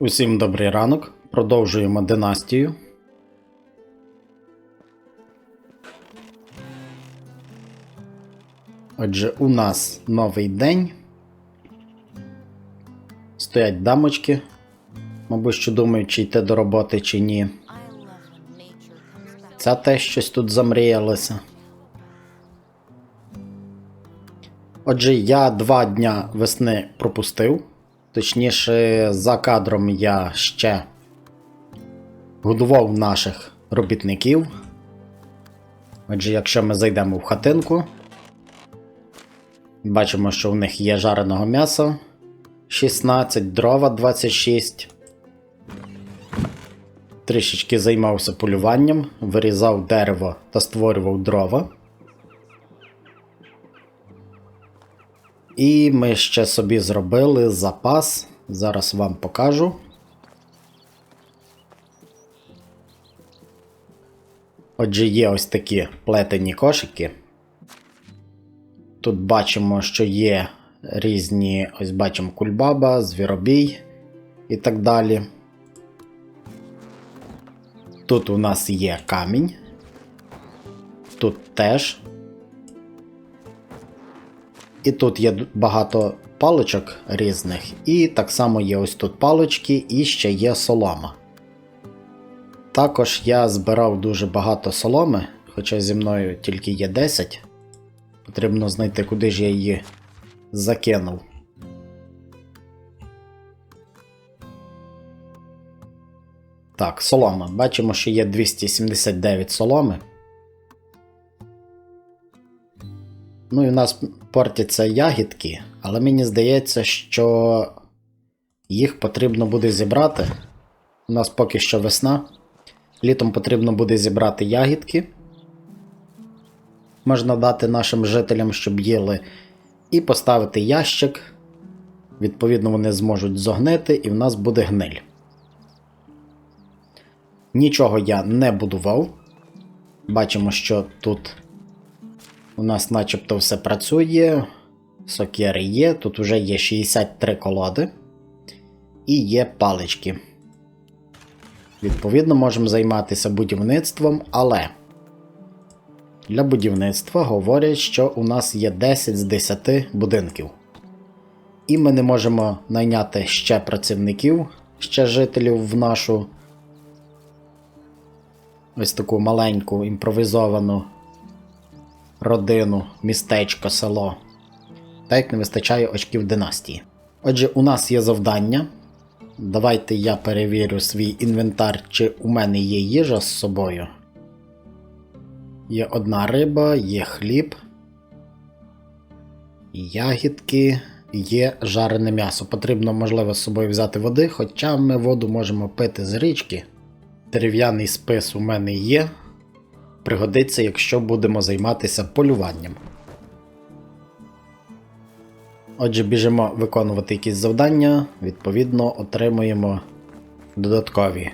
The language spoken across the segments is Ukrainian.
Усім добрий ранок. Продовжуємо династію. Отже, у нас новий день. Стоять дамочки. Мабуть, що думають, чи йти до роботи, чи ні. Ця теж щось тут замріялася. Отже, я два дня весни пропустив. Точніше, за кадром я ще годував наших робітників. Отже, якщо ми зайдемо в хатинку, бачимо, що в них є жареного м'яса 16, дрова 26. Трішечки займався полюванням, вирізав дерево та створював дрова. І ми ще собі зробили запас. Зараз вам покажу. Отже, є ось такі плетені кошики. Тут бачимо, що є різні, ось бачимо кульбаба, звіробій і так далі. Тут у нас є камінь. Тут теж. І тут є багато паличок різних. І так само є ось тут палички, і ще є солома. Також я збирав дуже багато соломи, хоча зі мною тільки є 10. Потрібно знайти, куди ж я її закинув. Так, солома. Бачимо, що є 279 соломи. Ну і у нас портяться ягідки, але мені здається, що їх потрібно буде зібрати. У нас поки що весна. Літом потрібно буде зібрати ягідки. Можна дати нашим жителям, щоб їли, і поставити ящик. Відповідно, вони зможуть зогнити, і в нас буде гниль. Нічого я не будував. Бачимо, що тут у нас начебто все працює. Сокери є, тут вже є 63 колоди. І є палички. Відповідно, можемо займатися будівництвом, але для будівництва говорять, що у нас є 10 з 10 будинків. І ми не можемо найняти ще працівників, ще жителів в нашу ось таку маленьку імпровізовану родину, містечко, село. Так як не вистачає очків династії. Отже, у нас є завдання. Давайте я перевірю свій інвентар, чи у мене є їжа з собою. Є одна риба, є хліб, ягідки, є жарене м'ясо. Потрібно, можливо, з собою взяти води, хоча ми воду можемо пити з річки. Дерев'яний спис у мене є. Пригодиться, якщо будемо займатися полюванням. Отже, біжимо виконувати якісь завдання, відповідно, отримуємо додаткові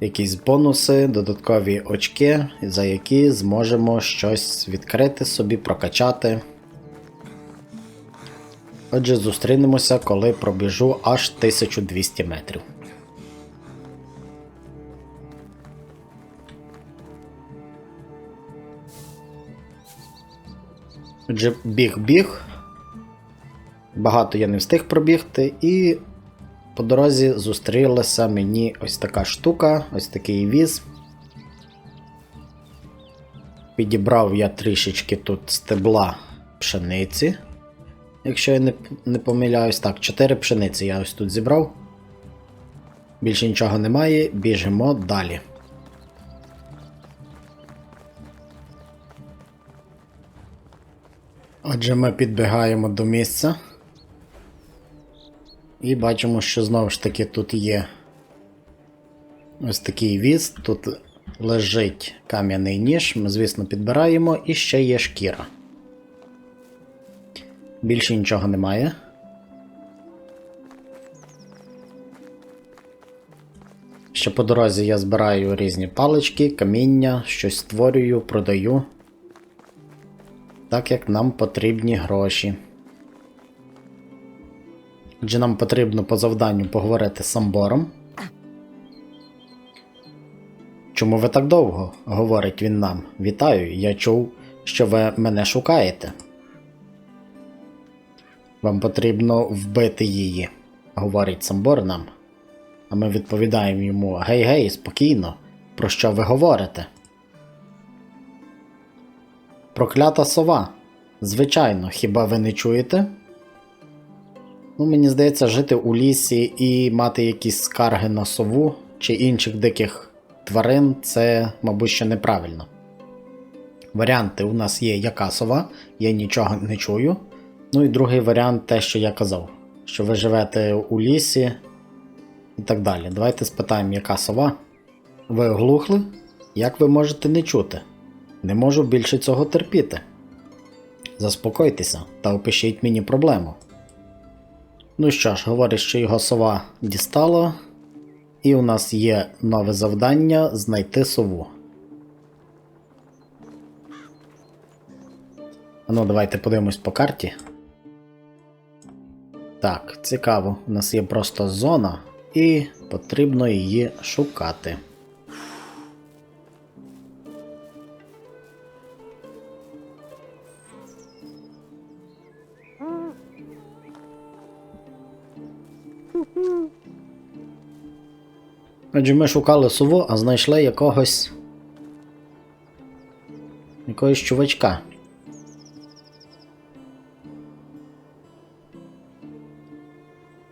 якісь бонуси, додаткові очки, за які зможемо щось відкрити собі, прокачати. Отже, зустрінемося, коли пробіжу аж 1200 метрів. Отже, біг-біг. Багато я не встиг пробігти, і по дорозі зустрілася мені ось така штука, ось такий віз. Підібрав я трішечки тут стебла пшениці. Якщо я не, не помиляюсь, так, 4 пшениці я ось тут зібрав. Більше нічого немає, біжимо далі. Отже, ми підбігаємо до місця. І бачимо, що знову ж таки тут є ось такий віз. Тут лежить кам'яний ніж. Ми, звісно, підбираємо, і ще є шкіра. Більше нічого немає. Ще по дорозі я збираю різні палички, каміння, щось створюю, продаю. Так як нам потрібні гроші. Отже, нам потрібно по завданню поговорити з Самбором. Чому ви так довго? говорить він нам. Вітаю, я чув, що ви мене шукаєте. Вам потрібно вбити її, говорить Самбор нам. А ми відповідаємо йому: Гей, гей, спокійно, про що ви говорите? Проклята сова. Звичайно, хіба ви не чуєте? Ну, мені здається, жити у лісі і мати якісь скарги на сову чи інших диких тварин це, мабуть, ще неправильно. Варіанти у нас є яка сова, я нічого не чую. Ну і другий варіант те, що я казав, що ви живете у лісі і так далі. Давайте спитаємо, яка сова. Ви оглухли? Як ви можете не чути? Не можу більше цього терпіти. Заспокойтеся та опишіть мені проблему. Ну що ж, говорить, що його сова дістала, і у нас є нове завдання знайти сову. Ну, давайте подивимось по карті. Так, цікаво. У нас є просто зона, і потрібно її шукати. Отже, ми шукали сову, а знайшли якогось. якогось чувачка.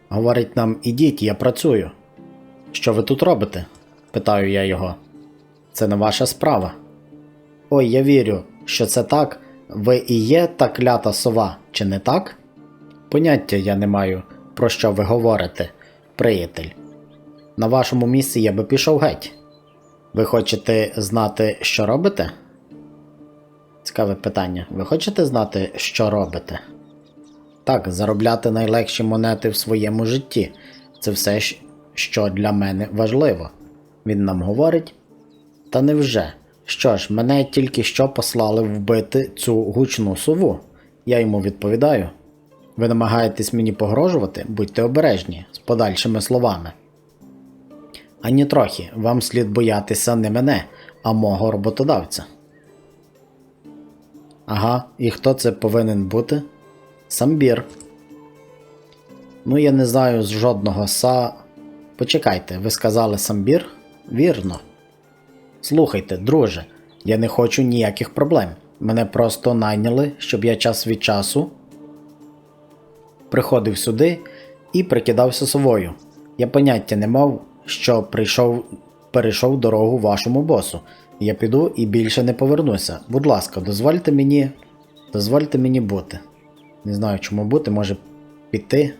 Говорить нам, ідіть, я працюю. Що ви тут робите? питаю я його. Це не ваша справа. Ой, я вірю, що це так. Ви і є та клята сова, чи не так? Поняття я не маю, про що ви говорите, приятель. На вашому місці я би пішов геть. Ви хочете знати, що робите? Цікаве питання. Ви хочете знати, що робите? Так, заробляти найлегші монети в своєму житті. Це все, що для мене важливо. Він нам говорить. Та невже? Що ж, мене тільки що послали вбити цю гучну сову. Я йому відповідаю. Ви намагаєтесь мені погрожувати, будьте обережні з подальшими словами. Ані трохи, вам слід боятися не мене, а мого роботодавця. Ага, і хто це повинен бути? Самбір. Ну, я не знаю з жодного са. Почекайте, ви сказали самбір? Вірно. Слухайте, друже, я не хочу ніяких проблем. Мене просто найняли, щоб я час від часу приходив сюди і прикидався совою. Я поняття не мав, що прийшов, перейшов дорогу вашому босу. Я піду і більше не повернуся. Будь ласка, дозвольте мені. Дозвольте мені бути. Не знаю, чому бути, може піти.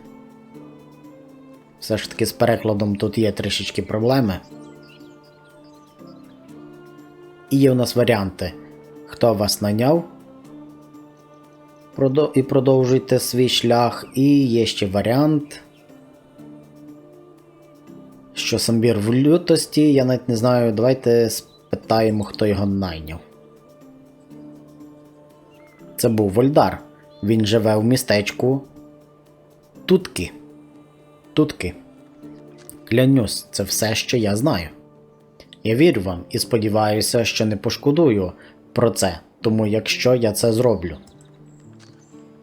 Все ж таки з перекладом тут є трішечки проблеми. І є у нас варіанти. Хто вас наняв? І продовжуйте свій шлях. І є ще варіант. Що самбір в лютості, я навіть не знаю. Давайте спитаємо, хто його найняв. Це був Вольдар. Він живе в містечку Тутки. Тутки. Клянусь, це все, що я знаю. Я вірю вам і сподіваюся, що не пошкодую про це, тому якщо я це зроблю.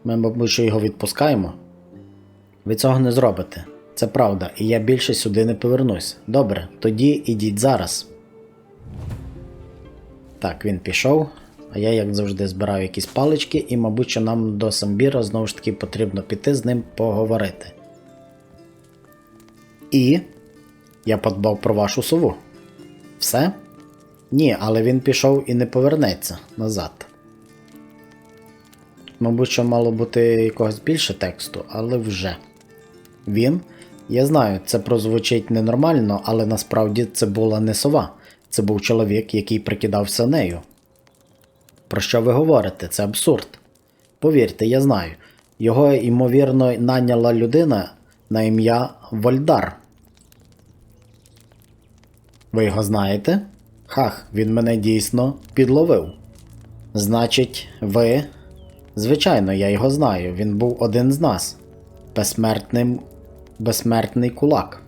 Ми, мабуть, що його відпускаємо. Ви цього не зробите. Це правда, і я більше сюди не повернусь. Добре, тоді ідіть зараз. Так, він пішов. А я, як завжди, збираю якісь палички, і, мабуть, що нам до Самбіра знову ж таки потрібно піти з ним поговорити. І я подбав про вашу сову. Все? Ні, але він пішов і не повернеться назад. Мабуть, що мало бути якогось більше тексту, але вже. Він? Я знаю, це прозвучить ненормально, але насправді це була не сова. Це був чоловік, який прикидався нею. Про що ви говорите? Це абсурд. Повірте, я знаю. Його, ймовірно, найняла людина на ім'я Вольдар. Ви його знаєте? Хах, він мене дійсно підловив. Значить, ви. Звичайно, я його знаю. Він був один з нас. Безсмертним безсмертний кулак.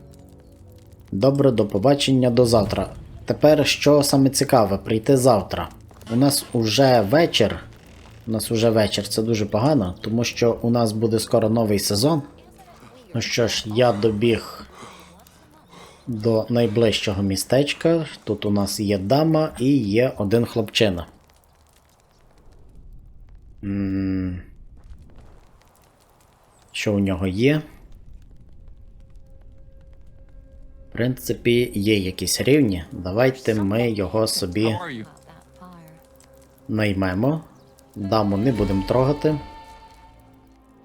Добре, до побачення до завтра. Тепер що саме цікаве, прийти завтра. У нас уже вечір. У нас уже вечір, це дуже погано, тому що у нас буде скоро новий сезон. Ну що ж, я добіг до найближчого містечка. Тут у нас є дама і є один хлопчина. Що у нього є? Принципі, є якісь рівні. Давайте ми його собі наймемо. Даму не будемо трогати.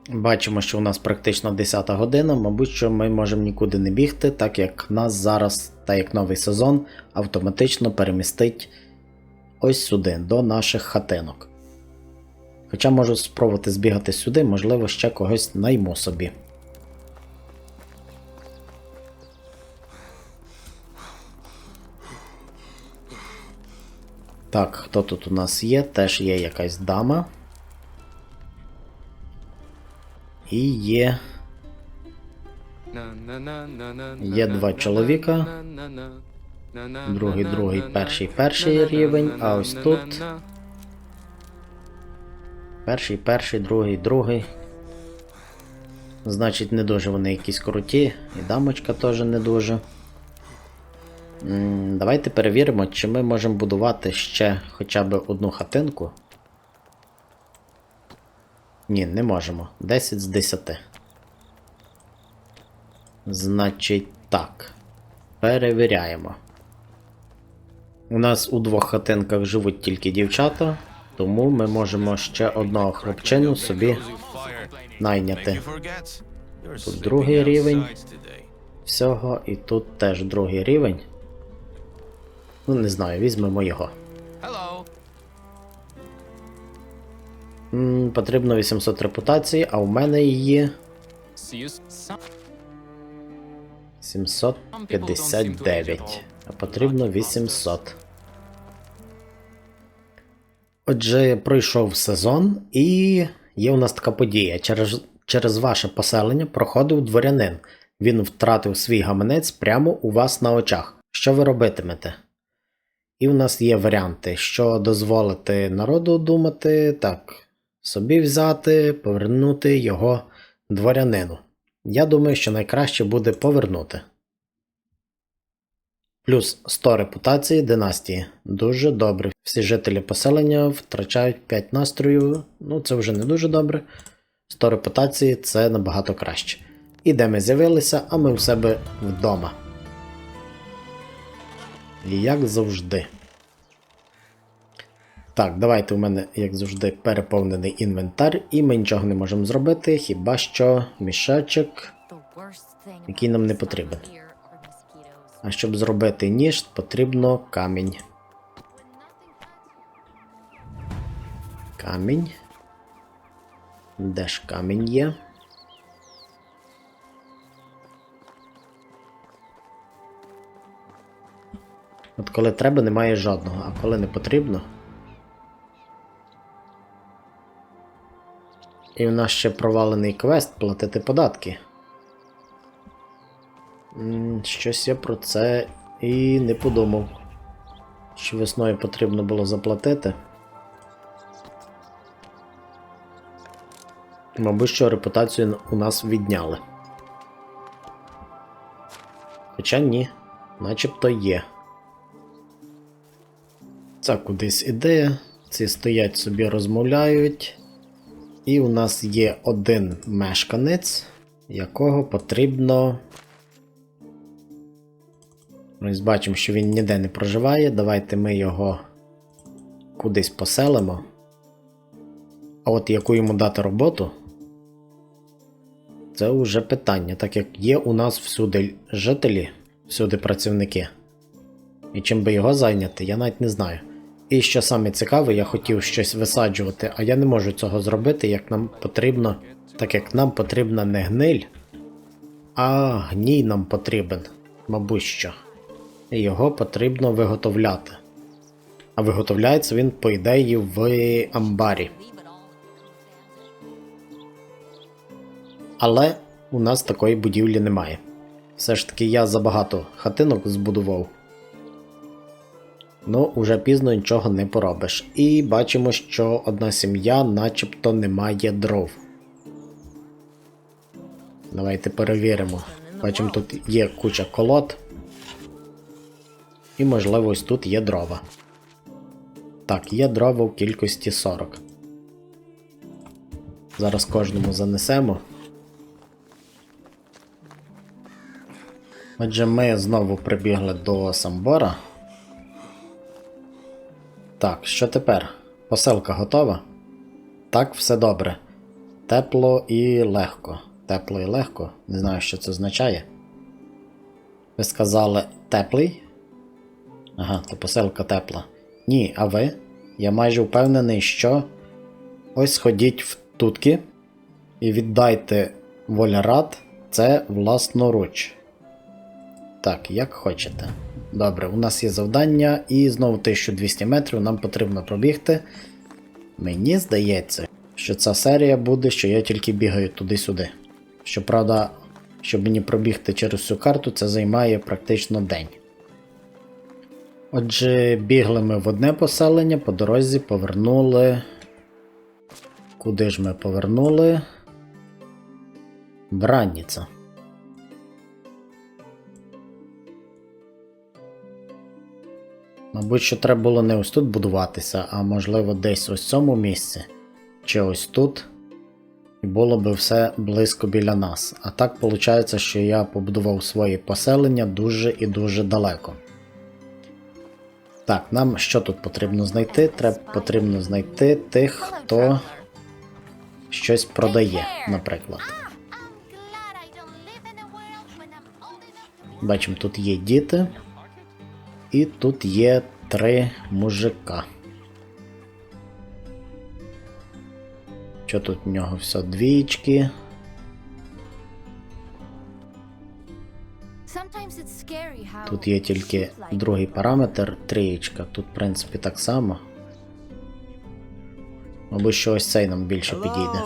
Бачимо, що у нас практично 10 година. Мабуть, що ми можемо нікуди не бігти, так як нас зараз, так як новий сезон, автоматично перемістить ось сюди, до наших хатинок. Хоча можу спробувати збігати сюди, можливо, ще когось найму собі. Так, хто тут у нас є? Теж є якась дама. І є. Є два чоловіка. Другий, другий, перший, перший рівень, а ось тут- Перший, перший, другий, другий. Значить, не дуже вони якісь круті, і дамочка теж не дуже. Давайте перевіримо, чи ми можемо будувати ще хоча б одну хатинку. Ні, не можемо. 10 з 10. Значить, так. Перевіряємо. У нас у двох хатинках живуть тільки дівчата, тому ми можемо ще одного хлопчину собі найняти. Тут другий рівень. Всього, і тут теж другий рівень. Ну, не знаю, візьмемо його. Hello. М, потрібно 800 репутації, а у мене її See you. Some 759. А потрібно 800. Отже, пройшов сезон, і є у нас така подія. Через, через ваше поселення проходив дворянин. Він втратив свій гаманець прямо у вас на очах. Що ви робитимете? І в нас є варіанти, що дозволити народу думати, так, собі взяти, повернути його дворянину. Я думаю, що найкраще буде повернути. Плюс 100 репутації династії. Дуже добре. Всі жителі поселення втрачають 5 настрою. Ну, це вже не дуже добре. 100 репутації це набагато краще. І де ми з'явилися, а ми у себе вдома. Як завжди. Так, давайте у мене, як завжди, переповнений інвентар, і ми нічого не можемо зробити, хіба що thing Який нам не потрібен. А щоб зробити ніж, потрібно камінь. Камінь. Де ж камінь є? От коли треба, немає жодного, а коли не потрібно. І в нас ще провалений квест платити податки. Щось я про це і не подумав. Що весною потрібно було заплатити. Мабуть, що репутацію у нас відняли. Хоча ні, начебто є. Це кудись іде, ці стоять собі розмовляють. І у нас є один мешканець, якого потрібно. Ось бачимо, що він ніде не проживає. Давайте ми його кудись поселимо. А от яку йому дати роботу? Це вже питання, так як є у нас всюди жителі, всюди працівники. І чим би його зайняти, я навіть не знаю. І що саме цікаве, я хотів щось висаджувати, а я не можу цього зробити, як нам потрібно, так як нам потрібна не гниль, а гній нам потрібен, мабуть що. І його потрібно виготовляти. А виготовляється він, по ідеї, в амбарі. Але у нас такої будівлі немає. Все ж таки я забагато хатинок збудував. Ну, уже пізно нічого не поробиш. І бачимо, що одна сім'я начебто не має дров. Давайте перевіримо. Бачимо, тут є куча колод. І, можливо, ось тут є дрова. Так, є дрова в кількості 40. Зараз кожному занесемо. Отже, ми знову прибігли до Самбора. Так, що тепер? Поселка готова? Так, все добре. Тепло і легко. Тепло і легко. Не знаю, що це означає. Ви сказали теплий? Ага, то поселка тепла. Ні, а ви? Я майже впевнений, що. Ось ходіть в тутки і віддайте волярат це власноруч. Так, як хочете. Добре, у нас є завдання, і знову 1200 метрів нам потрібно пробігти. Мені здається, що ця серія буде, що я тільки бігаю туди-сюди. Щоправда, щоб мені пробігти через цю карту, це займає практично день. Отже, бігли ми в одне поселення, по дорозі повернули. Куди ж ми повернули? Бранніця. Мабуть, що треба було не ось тут будуватися, а можливо десь ось в цьому місці, чи ось тут. І було би все близько біля нас. А так виходить, що я побудував своє поселення дуже і дуже далеко. Так, нам що тут потрібно знайти? Треба потрібно знайти тих, хто щось продає, наприклад. Бачимо, тут є діти, і тут є три мужика. Що тут в нього все двічки? Тут є тільки другий параметр трієчка. Тут, в принципі, так само. Мабуть, що ось цей нам більше підійде.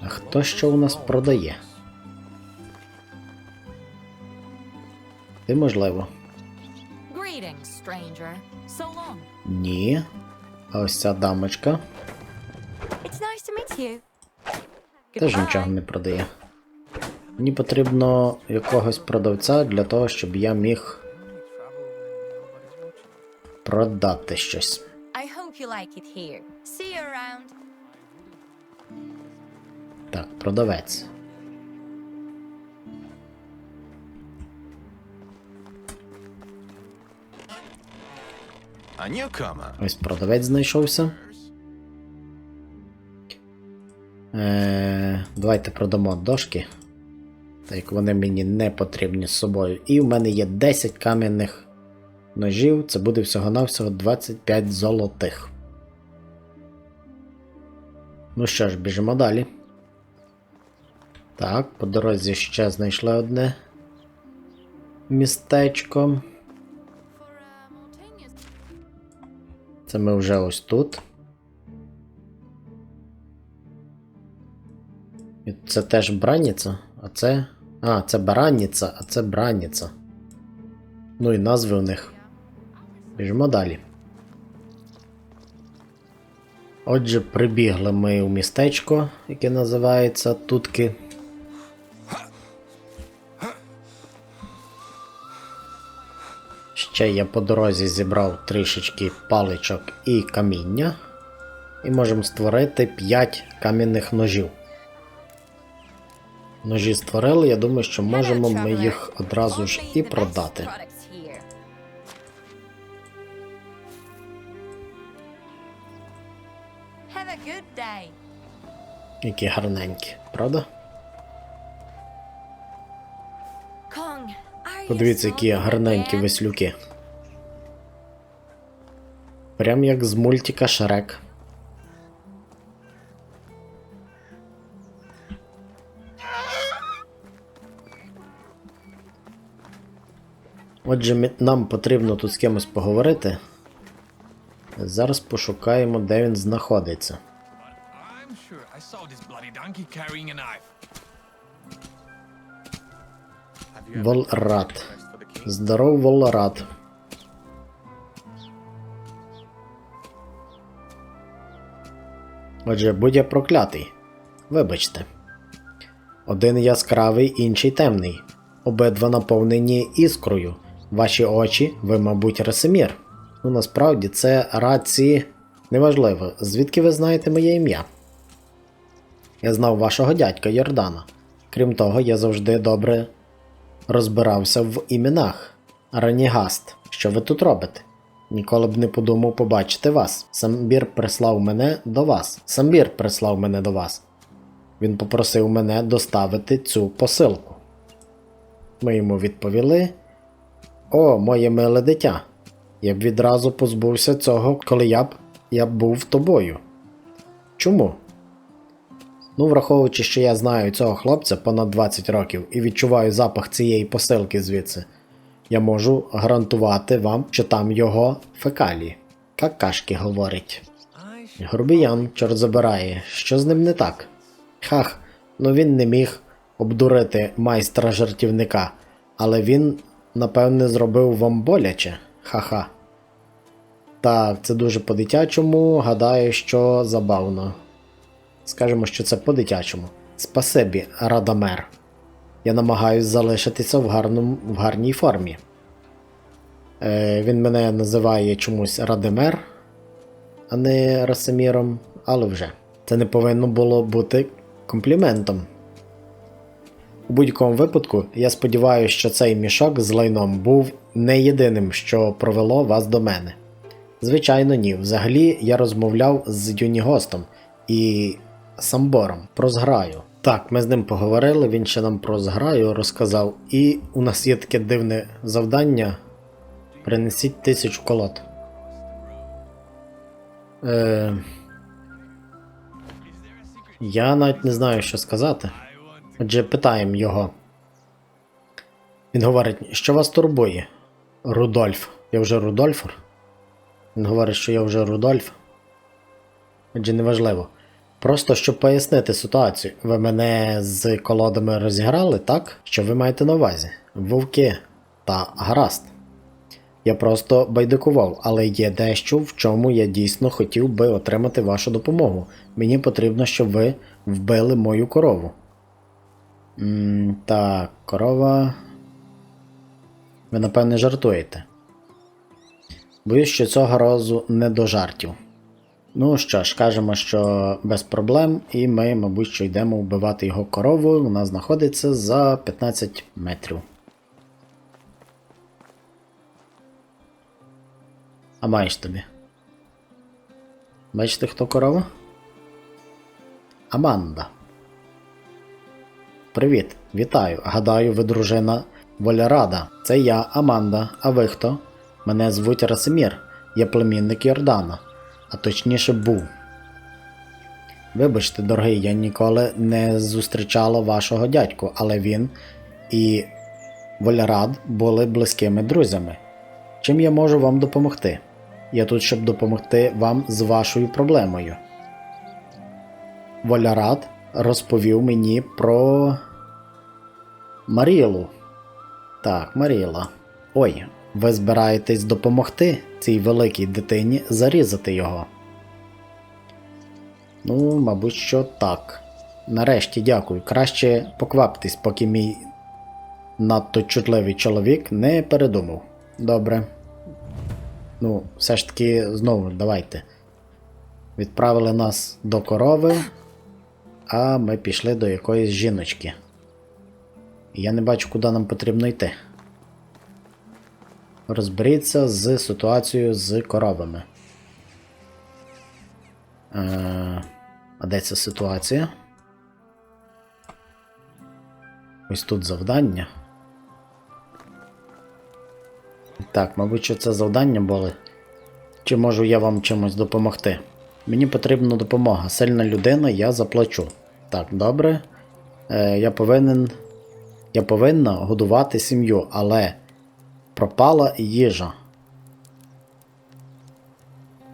А хто що у нас продає? Ти можливо. Ні. А ось ця дамочка теж нічого не продає. Мені потрібно якогось продавця для того, щоб я міг продати щось. I hope Ось продавець знайшовся. Е, давайте продамо дошки. Так як вони мені не потрібні з собою. І в мене є 10 кам'яних ножів. Це буде всього-навсього 25 золотих. Ну що ж, біжимо далі. Так, по дорозі ще знайшли одне містечко. Це ми вже ось тут. І Це теж браніця, а це. А, це бараніця, а це браніця. Ну і назви у них. Біжимо далі. Отже, прибігли ми у містечко, яке називається Тутки. Ще я по дорозі зібрав трішечки паличок і каміння. І можемо створити 5 кам'яних ножів. Ножі створили, я думаю, що можемо ми їх одразу ж і продати. Які гарненькі, правда? Подивіться, які гарненькі веслюки. Прям як з мультика Шрек. Отже, нам потрібно тут з кимось поговорити. Зараз пошукаємо, де він знаходиться. sure I saw Отже, будь я проклятий. Вибачте. Один яскравий, інший темний. Обидва наповнені іскрою. Ваші очі, ви, мабуть, Ресемір. Ну насправді це раці. Неважливо, звідки ви знаєте моє ім'я? Я знав вашого дядька Йордана. Крім того, я завжди добре розбирався в іменах. Ранігаст, що ви тут робите? Ніколи б не подумав побачити вас. Самбір прислав мене до вас. Самбір прислав мене до вас. Він попросив мене доставити цю посилку. Ми йому відповіли: О, моє миле дитя. Я б відразу позбувся цього, коли я б я був тобою. Чому? Ну, враховуючи, що я знаю цього хлопця понад 20 років і відчуваю запах цієї посилки звідси, я можу гарантувати вам, що там його фекалії. Какашки говорить. Грубіян, чорт забирає, що з ним не так? Хах, ну він не міг обдурити майстра жартівника, але він, напевне, зробив вам боляче. Ха-ха. Так, це дуже по-дитячому, гадаю, що забавно. Скажемо, що це по-дитячому. Спасибі, Радамер. Я намагаюсь залишитися в, гарному, в гарній формі. Е, він мене називає чомусь Радемер, а не Расаміром, але вже. Це не повинно було бути компліментом. У будь-якому випадку, я сподіваюся, що цей мішок з лайном був не єдиним, що провело вас до мене. Звичайно, ні. Взагалі я розмовляв з Юнігостом і Самбором про зграю. Так, ми з ним поговорили, він ще нам про зграю розказав, і у нас є таке дивне завдання. Принесіть тисячу колод. Е... Я навіть не знаю, що сказати. Отже, питаємо його. Він говорить, що вас турбує? Рудольф. Я вже Рудольфор? Він говорить, що я вже Рудольф. Отже, неважливо. Просто щоб пояснити ситуацію, ви мене з колодами розіграли, так? Що ви маєте на увазі? Вовки та гаразд. Я просто байдикував, але є дещо, в чому я дійсно хотів би отримати вашу допомогу. Мені потрібно, щоб ви вбили мою корову. м так, корова. Ви напевне жартуєте. Боюсь, що цього разу не до жартів. Ну що ж, кажемо, що без проблем, і ми, мабуть, що йдемо вбивати його корову. Вона знаходиться за 15 метрів. А маєш тобі. Бачите, хто корова? Аманда. Привіт, вітаю. Гадаю, ви дружина Волярада. Це я, Аманда. А ви хто? Мене звуть Расимір. Я племінник Йордана. А точніше був. Вибачте, дорогий, я ніколи не зустрічала вашого дядьку, але він і Волярад були близькими друзями. Чим я можу вам допомогти? Я тут, щоб допомогти вам з вашою проблемою. Волярад розповів мені про Марілу. Так, Маріла. Ой, ви збираєтесь допомогти цій великій дитині зарізати його? Ну, мабуть, що так. Нарешті дякую. Краще покваптесь, поки мій надто чутливий чоловік не передумав. Добре. Ну, все ж таки, знову давайте. Відправили нас до корови, а ми пішли до якоїсь жіночки. Я не бачу, куди нам потрібно йти. Розберіться з ситуацією з коровами. Е, а де ця ситуація? Ось тут завдання. Так, мабуть, що це завдання були. Чи можу я вам чимось допомогти? Мені потрібна допомога. Сильна людина, я заплачу. Так, добре. Е, я повинен. Я повинна годувати сім'ю, але пропала їжа.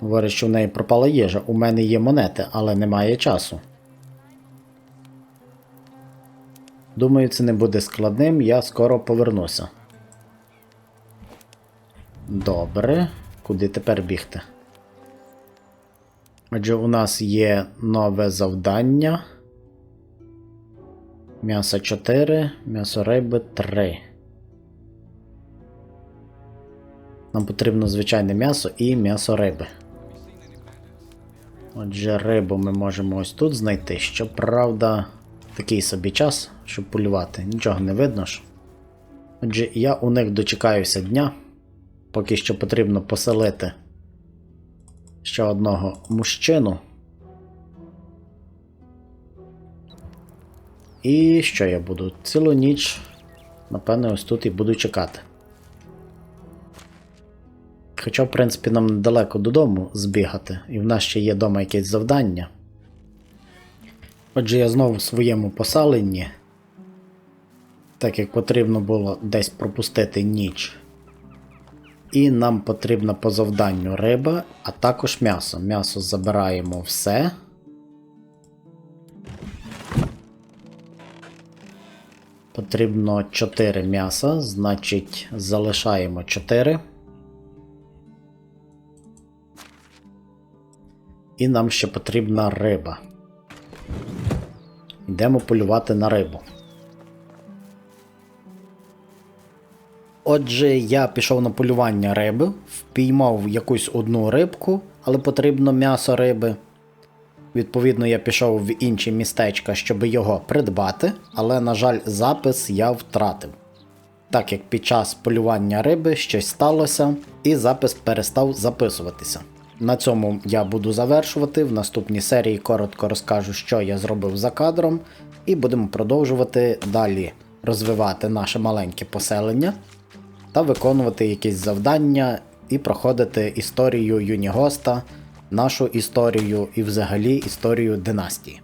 Говорить, що в неї пропала їжа. У мене є монети, але немає часу. Думаю, це не буде складним, я скоро повернуся. Добре. Куди тепер бігти? Адже у нас є нове завдання. М'ясо 4, м'ясо риби 3. Нам потрібно звичайне м'ясо і м'ясо риби. Отже, рибу ми можемо ось тут знайти. Щоправда, такий собі час, щоб полювати. Нічого не видно ж. Отже, я у них дочекаюся дня. Поки що потрібно поселити ще одного мужчину. І що я буду? Цілу ніч, напевне, ось тут і буду чекати. Хоча, в принципі, нам недалеко додому збігати, і в нас ще є вдома якесь завдання. Отже, я знову в своєму поселенні, так як потрібно було десь пропустити ніч. І нам потрібна по завданню риба, а також м'ясо. М'ясо забираємо все. Потрібно 4 м'яса, значить залишаємо 4. І нам ще потрібна риба. Йдемо полювати на рибу. Отже, я пішов на полювання риби, впіймав якусь одну рибку, але потрібно м'ясо риби. Відповідно, я пішов в інші містечка, щоб його придбати, але, на жаль, запис я втратив. Так як під час полювання риби щось сталося, і запис перестав записуватися. На цьому я буду завершувати. В наступній серії коротко розкажу, що я зробив за кадром, і будемо продовжувати далі розвивати наше маленьке поселення та виконувати якісь завдання і проходити історію Юнігоста, нашу історію і взагалі історію династії.